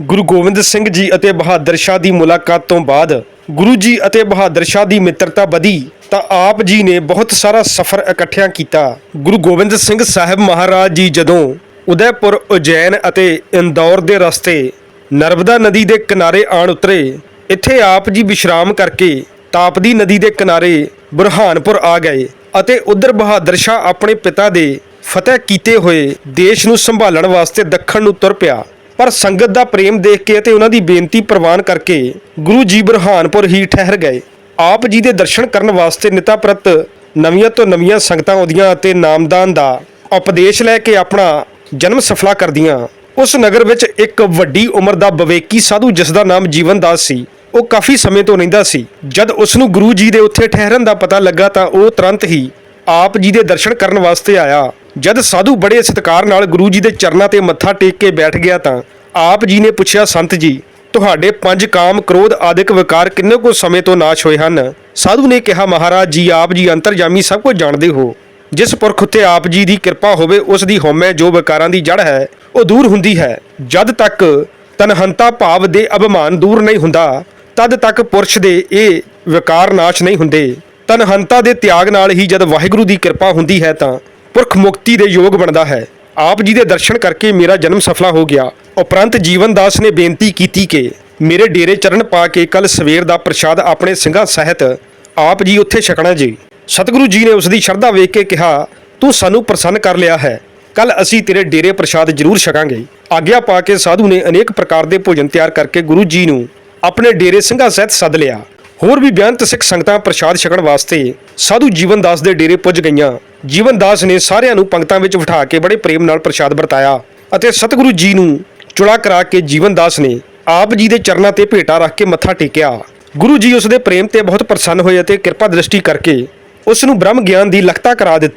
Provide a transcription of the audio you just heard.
ਗੁਰੂ ਗੋਬਿੰਦ ਸਿੰਘ ਜੀ ਅਤੇ ਬਹਾਦਰ ਸ਼ਾਹ ਦੀ ਮੁਲਾਕਾਤ ਤੋਂ ਬਾਅਦ ਗੁਰੂ ਜੀ ਅਤੇ ਬਹਾਦਰ ਸ਼ਾਹ ਦੀ ਮਿੱਤਰਤਾ ਵਧੀ ਤਾਂ ਆਪ ਜੀ ਨੇ ਬਹੁਤ ਸਾਰਾ ਸਫ਼ਰ ਇਕੱਠਿਆਂ ਕੀਤਾ। ਗੁਰੂ ਗੋਬਿੰਦ ਸਿੰਘ ਸਾਹਿਬ ਮਹਾਰਾਜ ਜੀ ਜਦੋਂ ਉਦੈਪੁਰ, ਉਜੈਨ ਅਤੇ ਇੰਦੌਰ ਦੇ ਰਸਤੇ ਨਰਮਦਾ ਨਦੀ ਦੇ ਕਿਨਾਰੇ ਆਣ ਉਤਰੇ, ਇੱਥੇ ਆਪ ਜੀ ਵਿਸ਼ਰਾਮ ਕਰਕੇ ਤਾਪਦੀ ਨਦੀ ਦੇ ਕਿਨਾਰੇ ਬੁਰਹਾਨਪੁਰ ਆ ਗਏ ਅਤੇ ਉਧਰ ਬਹਾਦਰ ਸ਼ਾਹ ਆਪਣੇ ਪਿਤਾ ਦੇ ਫਤਿਹ ਕੀਤੇ ਹੋਏ ਦੇਸ਼ ਨੂੰ ਸੰਭਾਲਣ ਵਾਸਤੇ ਦੱਖਣ ਨੂੰ ਤੁਰ ਪਿਆ। ਪਰ ਸੰਗਤ ਦਾ ਪ੍ਰੇਮ ਦੇਖ ਕੇ ਅਤੇ ਉਹਨਾਂ ਦੀ ਬੇਨਤੀ ਪ੍ਰਵਾਨ ਕਰਕੇ ਗੁਰੂ ਜੀ ਬੁਰਹਾਨਪੁਰ ਹੀ ਠਹਿਰ ਗਏ। ਆਪ ਜੀ ਦੇ ਦਰਸ਼ਨ ਕਰਨ ਵਾਸਤੇ ਨਿਤਾ ਪ੍ਰਤ ਨਵੀਆਂ ਤੋਂ ਨਵੀਆਂ ਸੰਗਤਾਂ ਆਉਂਦੀਆਂ ਅਤੇ ਨਾਮਦਾਨ ਦਾ ਉਪਦੇਸ਼ ਲੈ ਕੇ ਆਪਣਾ ਜਨਮ ਸਫਲਾ ਕਰਦੀਆਂ। ਉਸ ਨਗਰ ਵਿੱਚ ਇੱਕ ਵੱਡੀ ਉਮਰ ਦਾ ਵਿਵੇਕੀ ਸਾਧੂ ਜਿਸ ਦਾ ਨਾਮ ਜੀਵਨਦਾਸ ਸੀ, ਉਹ ਕਾਫੀ ਸਮੇਂ ਤੋਂ ਰਹਿੰਦਾ ਸੀ। ਜਦ ਉਸ ਨੂੰ ਗੁਰੂ ਜੀ ਦੇ ਉੱਥੇ ਠਹਿਰਨ ਦਾ ਪਤਾ ਲੱਗਾ ਤਾਂ ਉਹ ਤੁਰੰਤ ਹੀ ਆਪ ਜੀ ਦੇ ਦਰਸ਼ਨ ਕਰਨ ਵਾਸਤੇ ਆਇਆ। ਜਦ ਸਾਧੂ ਬੜੇ ਸਤਿਕਾਰ ਨਾਲ ਗੁਰੂ ਜੀ ਦੇ ਚਰਨਾਂ ਤੇ ਮੱਥਾ ਟੇਕ ਕੇ ਬੈਠ ਗਿਆ ਤਾਂ ਆਪ ਜੀ ਨੇ ਪੁੱਛਿਆ, ਸੰਤ ਜੀ, ਤੁਹਾਡੇ ਪੰਜ ਕਾਮ ਕ੍ਰੋਧ ਆਦਿਕ ਵਿਕਾਰ ਕਿੰਨੇ ਕੁ ਸਮੇਂ ਤੋਂ ਨਾਸ਼ ਹੋਏ ਹਨ? ਸਾਧੂ ਨੇ ਕਿਹਾ, ਮਹਾਰਾਜ ਜੀ, ਆਪ ਜੀ ਅੰਤਰਜਾਮੀ ਸਭ ਕੁਝ ਜਾਣਦੇ ਹੋ। ਜਿਸ ਪੁਰਖ ਉੱਤੇ ਆਪ ਜੀ ਦੀ ਕਿਰਪਾ ਹੋਵੇ, ਉਸ ਦੀ ਹਉਮੈ ਜੋ ਵਿਕਾਰਾਂ ਦੀ ਜੜ ਹੈ, ਉਹ ਦੂਰ ਹੁੰਦੀ ਹੈ। ਜਦ ਤੱਕ ਤਨਹੰਤਾ ਭਾਵ ਦੇ ਅਭਿਮਾਨ ਦੂਰ ਨਹੀਂ ਹੁੰਦਾ, ਤਦ ਤੱਕ ਪੁਰਸ਼ ਦੇ ਇਹ ਵਿਕਾਰ ਨਾਸ਼ ਨਹੀਂ ਹੁੰਦੇ। ਤਨਹੰਤਾ ਦੇ ਤਿਆਗ ਨਾਲ ਹੀ ਜਦ ਵਾਹਿਗੁਰੂ ਦੀ ਕਿਰਪਾ ਹੁੰਦੀ ਹੈ ਤਾਂ ਪੁਰਖ ਮੁਕਤੀ ਦੇ ਯੋਗ ਬਣਦਾ ਹੈ। ਆਪ ਜੀ ਦੇ ਦਰਸ਼ਨ ਕਰਕੇ ਮੇਰਾ ਜਨਮ ਸਫਲਾ ਹੋ ਗਿਆ। ਉਪਰੰਤ ਜੀਵਨਦਾਸ ਨੇ ਬੇਨਤੀ ਕੀਤੀ ਕਿ ਮੇਰੇ ਡੇਰੇ ਚਰਨ ਪਾ ਕੇ ਕੱਲ ਸਵੇਰ ਦਾ ਪ੍ਰਸ਼ਾਦ ਆਪਣੇ ਸਿੰਘਾਂ ਸਹਿਤ ਆਪ ਜੀ ਉੱਥੇ ਛਕਣਾ ਜੀ। ਸਤਿਗੁਰੂ ਜੀ ਨੇ ਉਸ ਦੀ ਸ਼ਰਧਾ ਵੇਖ ਕੇ ਕਿਹਾ, ਤੂੰ ਸਾਨੂੰ ਪ੍ਰਸੰਨ ਕਰ ਲਿਆ ਹੈ। ਕੱਲ ਅਸੀਂ ਤੇਰੇ ਡੇਰੇ ਪ੍ਰਸ਼ਾਦ ਜ਼ਰੂਰ ਛਕਾਂਗੇ। ਆਗਿਆ ਪਾ ਕੇ ਸਾਧੂ ਨੇ ਅਨੇਕ ਪ੍ਰਕਾਰ ਦੇ ਭੋਜਨ ਤਿਆਰ ਕਰਕੇ ਗੁਰੂ ਜੀ ਨੂੰ ਆਪਣੇ ਡੇਰੇ ਸਿੰਘਾਂ ਸਹਿਤ ਸੱਦ ਲਿਆ। ਹੋਰ ਵੀ ਬੇਅੰਤ ਸਿੱਖ ਸੰਗਤਾਂ ਪ੍ਰਸ਼ਾਦ ਛਕਣ ਵਾਸਤੇ ਸਾਧੂ ਜੀਵਨ ਦਾਸ ਦੇ ਡੇਰੇ ਪੁੱਜ ਗਈਆਂ। ਜੀਵਨ ਦਾਸ ਨੇ ਸਾਰਿਆਂ ਨੂੰ ਪੰਕਤਾਂ ਵਿੱਚ ਬਿਠਾ ਕੇ ਬੜੇ ਪ੍ਰੇਮ ਨਾਲ ਪ੍ਰਸ਼ਾਦ ਵਰਤਾਇਆ ਅਤੇ ਸਤਿਗੁਰੂ ਜੀ ਨੂੰ ਚੁੜਾ ਕਰਾ ਕੇ ਜੀਵਨ ਦਾਸ ਨੇ ਆਪ ਜੀ ਦੇ ਚਰਨਾਂ ਤੇ ਭੇਟਾ ਰੱਖ ਕੇ ਮੱਥਾ ਟੇਕਿਆ। ਗੁਰੂ ਜੀ ਉਸ ਦੇ ਪ੍ਰੇਮ ਤੇ ਬਹੁਤ ਪ੍ਰਸੰਨ ਹੋਏ ਅਤੇ ਕਿਰਪਾ ਦ੍ਰਿਸ਼ਟੀ ਕਰਕੇ ਉਸ ਨੂੰ ਬ੍ਰਹਮ ਗਿਆਨ ਦੀ ਲਖਤਾ ਕਰਾ ਦਿੱਤੀ।